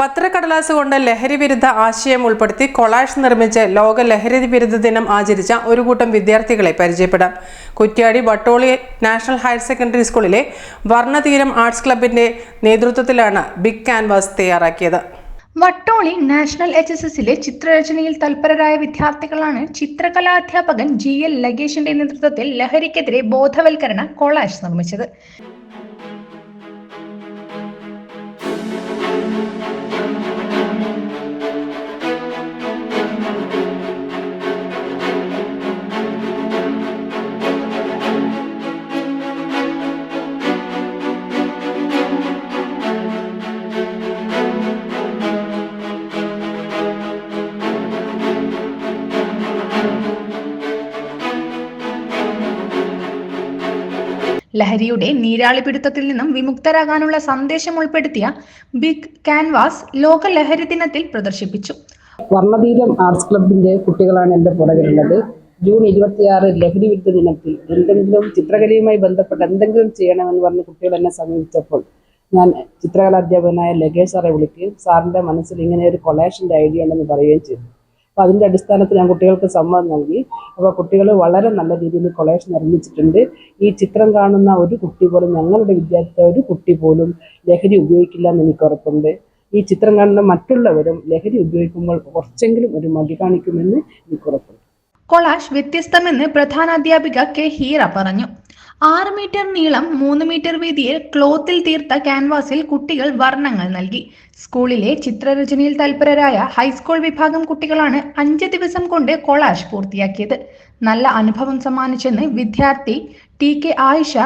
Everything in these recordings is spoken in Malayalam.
പത്രക്കടലാസ് കൊണ്ട് ലഹരി വിരുദ്ധ ആശയം ഉൾപ്പെടുത്തി കൊളാഷ് നിർമ്മിച്ച് ലോക ലഹരി വിരുദ്ധ ദിനം ആചരിച്ച ഒരു കൂട്ടം വിദ്യാർത്ഥികളെ പരിചയപ്പെടാം. Kuttiady Vattoli national higher secondary സ്കൂളിലെ വർണതീരം ആർട്സ് ക്ലബിന്റെ നേതൃത്വത്തിലാണ് ബിഗ് ക്യാൻവാസ് തയ്യാറാക്കിയത്. വട്ടോളി നാഷണൽ എച്ച് എസ് എസിലെ ചിത്രരചനയിൽ തൽപരരായ വിദ്യാർത്ഥികളാണ് ചിത്രകലാധ്യാപകൻ ജി എൽ ലഗേഷിന്റെ നേതൃത്വത്തിൽ ലഹരിക്കെതിരെ ബോധവൽക്കരണ കൊളാഷ് നിർമ്മിച്ചത്. ലഹരിയുടെ നീരാളിപ്പിടുത്തത്തിൽ നിന്നും വിമുക്തരാകാനുള്ള സന്ദേശം ഉൾപ്പെടുത്തിയ ബിഗ് ക്യാൻവാസ് ലോക ലഹരി ദിനത്തിൽ പ്രദർശിപ്പിച്ചു. വർണതീരം ആർട്സ് ക്ലബിന്റെ കുട്ടികളാണ് എന്റെ പുറകിലുള്ളത്. ജൂൺ ഇരുപത്തിയാറ് ലഹരി വിരുദ്ധ ദിനത്തിൽ എന്തെങ്കിലും ചിത്രകലയുമായി ബന്ധപ്പെട്ട് എന്തെങ്കിലും ചെയ്യണമെന്ന് പറഞ്ഞ് കുട്ടികൾ എന്നെ സമീപിച്ചപ്പോൾ ഞാൻ ചിത്രകലാധ്യാപകനായ ലഗേഷ് സാറെ വിളിക്കുകയും സാറിന്റെ മനസ്സിൽ ഇങ്ങനെ ഒരു കൊളേഷന്റെ ഐഡിയ ഉണ്ടെന്ന് പറയുകയും ചെയ്തു. അപ്പോൾ അതിന്റെ അടിസ്ഥാനത്തിൽ ഞാൻ കുട്ടികൾക്ക് സമ്മതം നൽകി. അപ്പോൾ കുട്ടികൾ വളരെ നല്ല രീതിയിൽ കൊളേഷൻ നിർമ്മിച്ചിട്ടുണ്ട്. ഈ ചിത്രം കാണുന്ന ഒരു കുട്ടി പോലും ഞങ്ങളുടെ വിദ്യാർത്ഥി ഒരു കുട്ടി പോലും ലഹരി ഉപയോഗിക്കില്ല എന്ന് എനിക്ക് ഉറപ്പുണ്ട്. ഈ ചിത്രം കാണുന്ന മറ്റുള്ളവരും ലഹരി ഉപയോഗിക്കുമ്പോൾ കുറച്ചെങ്കിലും ഒരു മടി കാണിക്കുമെന്ന് എനിക്ക് ഉറപ്പുണ്ട്. കൊളാഷ് വ്യത്യസ്തമെന്ന് പ്രധാന അധ്യാപിക കെ ഹീറ പറഞ്ഞു. ആറ് മീറ്റർ നീളം മൂന്ന് മീറ്റർ വീതിയിൽ ക്ലോത്തിൽ തീർത്ത ക്യാൻവാസിൽ കുട്ടികൾ വർണങ്ങൾ നൽകി. സ്കൂളിലെ ചിത്രരചനയിൽ തൽപരരായ ഹൈസ്കൂൾ വിഭാഗം കുട്ടികളാണ് അഞ്ച് ദിവസം കൊണ്ട് കൊളാഷ് പൂർത്തിയാക്കിയത്. നല്ല അനുഭവം സമ്മാനിച്ചെന്ന് വിദ്യാർത്ഥി ടി കെ ആയിഷ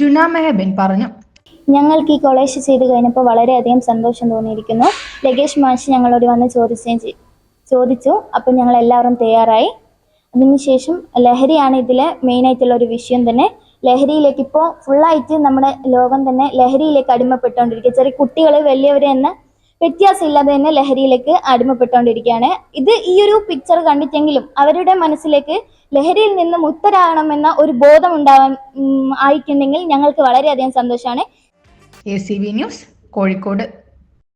ജുന മെഹബിൻ പറഞ്ഞു. ഞങ്ങൾക്ക് ഈ കൊളേജ് ചെയ്ത് കഴിഞ്ഞപ്പോൾ വളരെയധികം സന്തോഷം തോന്നിയിരിക്കുന്നു. ലഗേഷ് മാഷ് ഞങ്ങളോട് വന്ന് ചോദിച്ചേ ചോദിച്ചു. അപ്പം ഞങ്ങൾ എല്ലാവരും തയ്യാറായി. അതിനുശേഷം ലഹരിയാണ് ഇതിലെ മെയിനായിട്ടുള്ള ഒരു വിഷയം തന്നെ. ലഹരിയിലേക്ക് ഇപ്പോൾ ഫുള്ളായിട്ട് നമ്മുടെ ലോകം തന്നെ ലഹരിയിലേക്ക് അടിമപ്പെട്ടുകൊണ്ടിരിക്കുക. ചെറിയ കുട്ടികൾ വലിയവരെ എന്ന വ്യത്യാസമില്ലാതെ തന്നെ ലഹരിയിലേക്ക് അടിമപ്പെട്ടുകൊണ്ടിരിക്കുകയാണ്. ഇത് ഈ ഒരു പിക്ചർ കണ്ടിട്ടെങ്കിലും അവരുടെ മനസ്സിലേക്ക് ലഹരിയിൽ നിന്ന് മുക്തരാകണമെന്ന ഒരു ബോധം ഉണ്ടാവാൻ ആയിട്ടുണ്ടെങ്കിൽ ഞങ്ങൾക്ക് വളരെയധികം സന്തോഷമാണ്. A C B news Kozhikode.